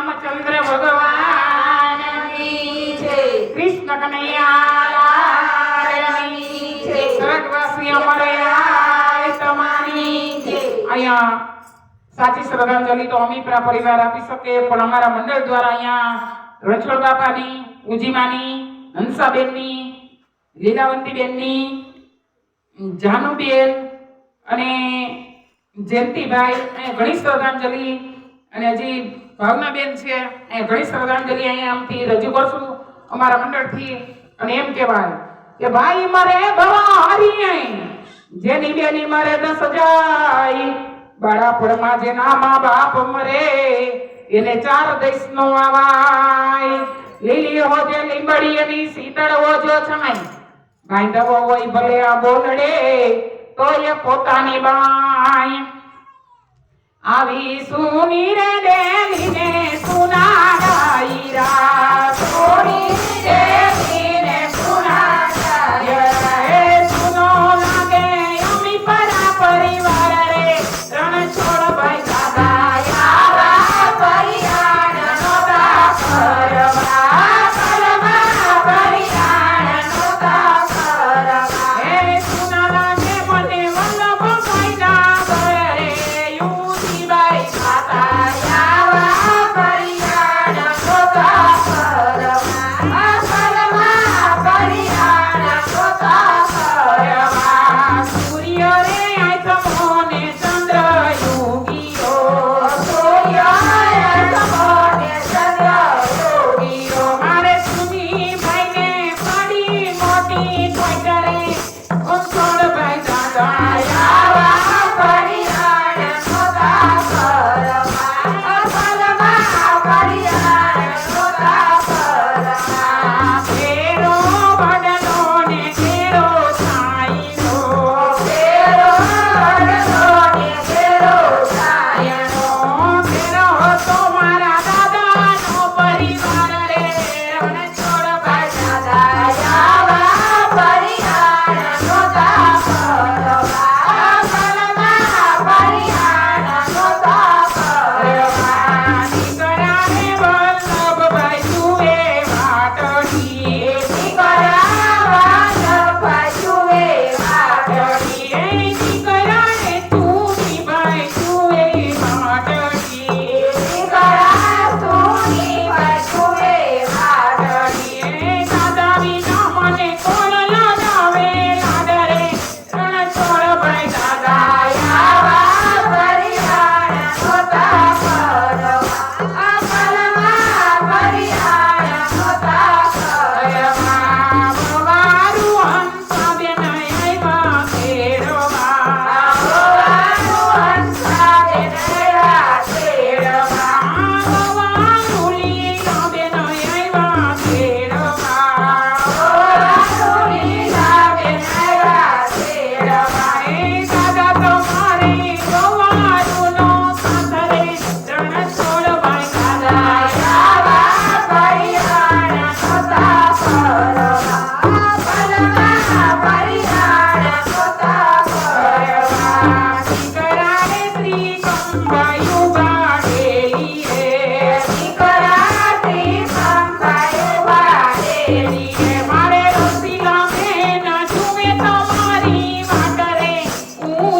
રામચંદ્ર ભગવાન કૃષ્ણ કનૈયા સરગવાસી અમરયા તમારી અહીંયા સાચી શ્રદ્ધાંજલિ તો અમીપરા પરિવાર આપી શકે પણ અમારા મંડળ દ્વારા અહીંયા રચલ બાપાની, ઉજીમાની, હંસાબેનની, લીલાવંતીબેનની, જાનુબેન અને જયંતિભાઈ, અને ઘણી શ્રદ્ધાંજલિ. અને હજી ભાવના બેન છે એ ઘણી શ્રદ્ધાંજલિ અહીંયા આમથી રજૂ કરશું અમારા મંડળથી. અને એમ કહેવાય કે ભાઈ મારે ભવા હારી જેની બેની મારે દસ જાય. બાળાપણમાં જેના મા બાપ મરે, એને ચાર દેશનો આવાય. લીલી હોજે લીંબડી એની શીતળ હોજો છમાય ભાઈ દવો હોય ભલે આ બોલડે તો એ પોતાની બાય. આવી સુમીર દેવીને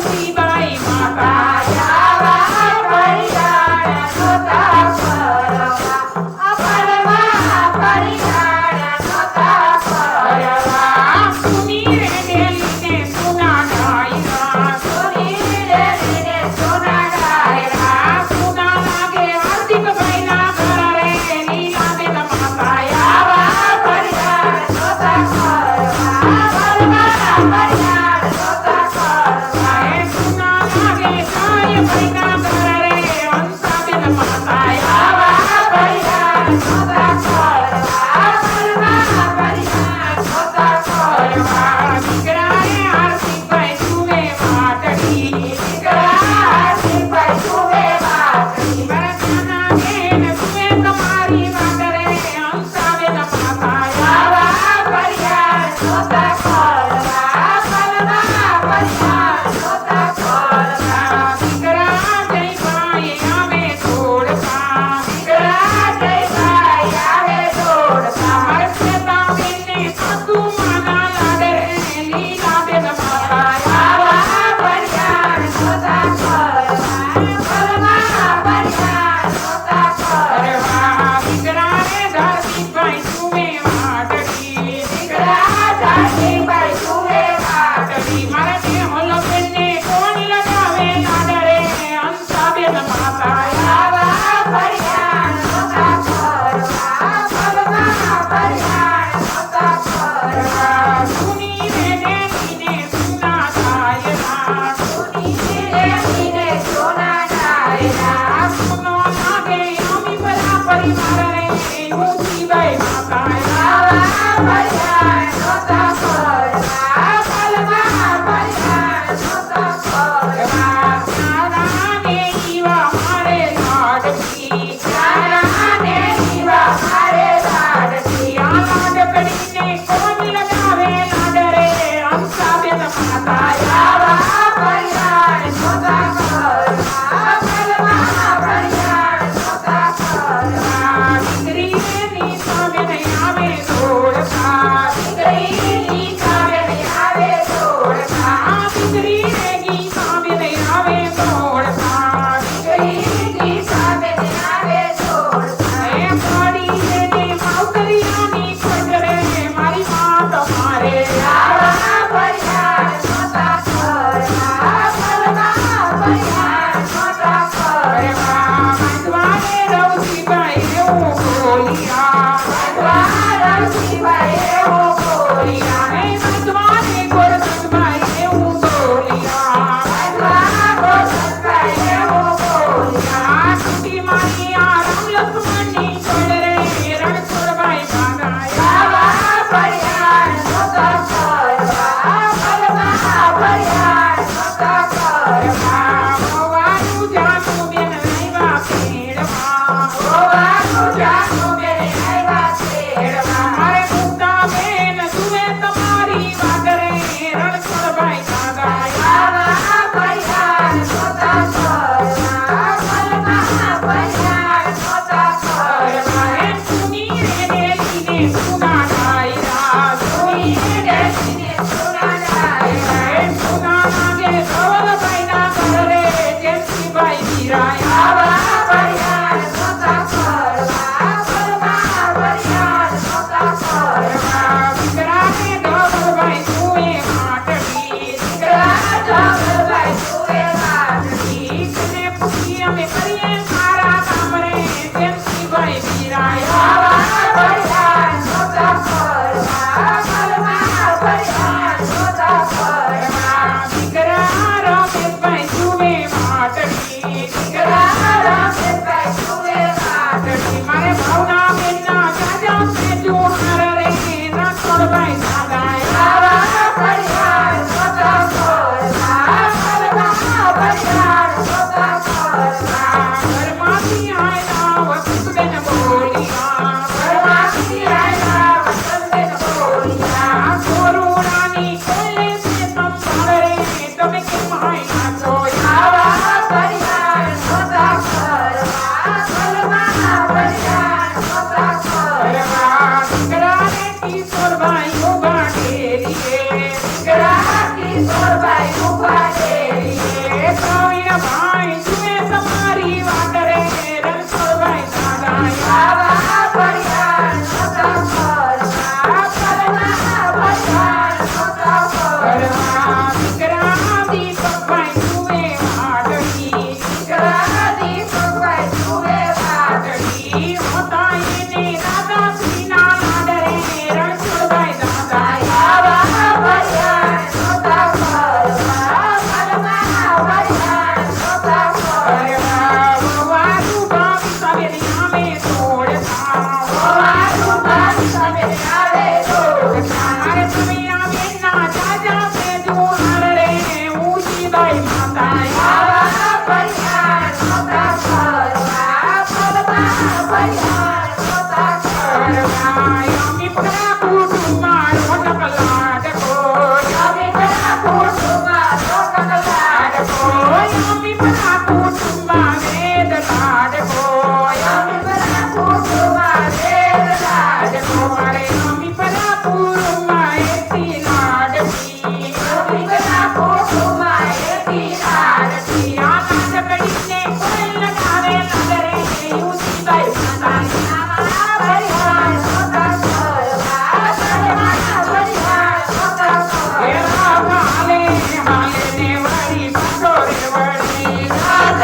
第一班。Bye. Superman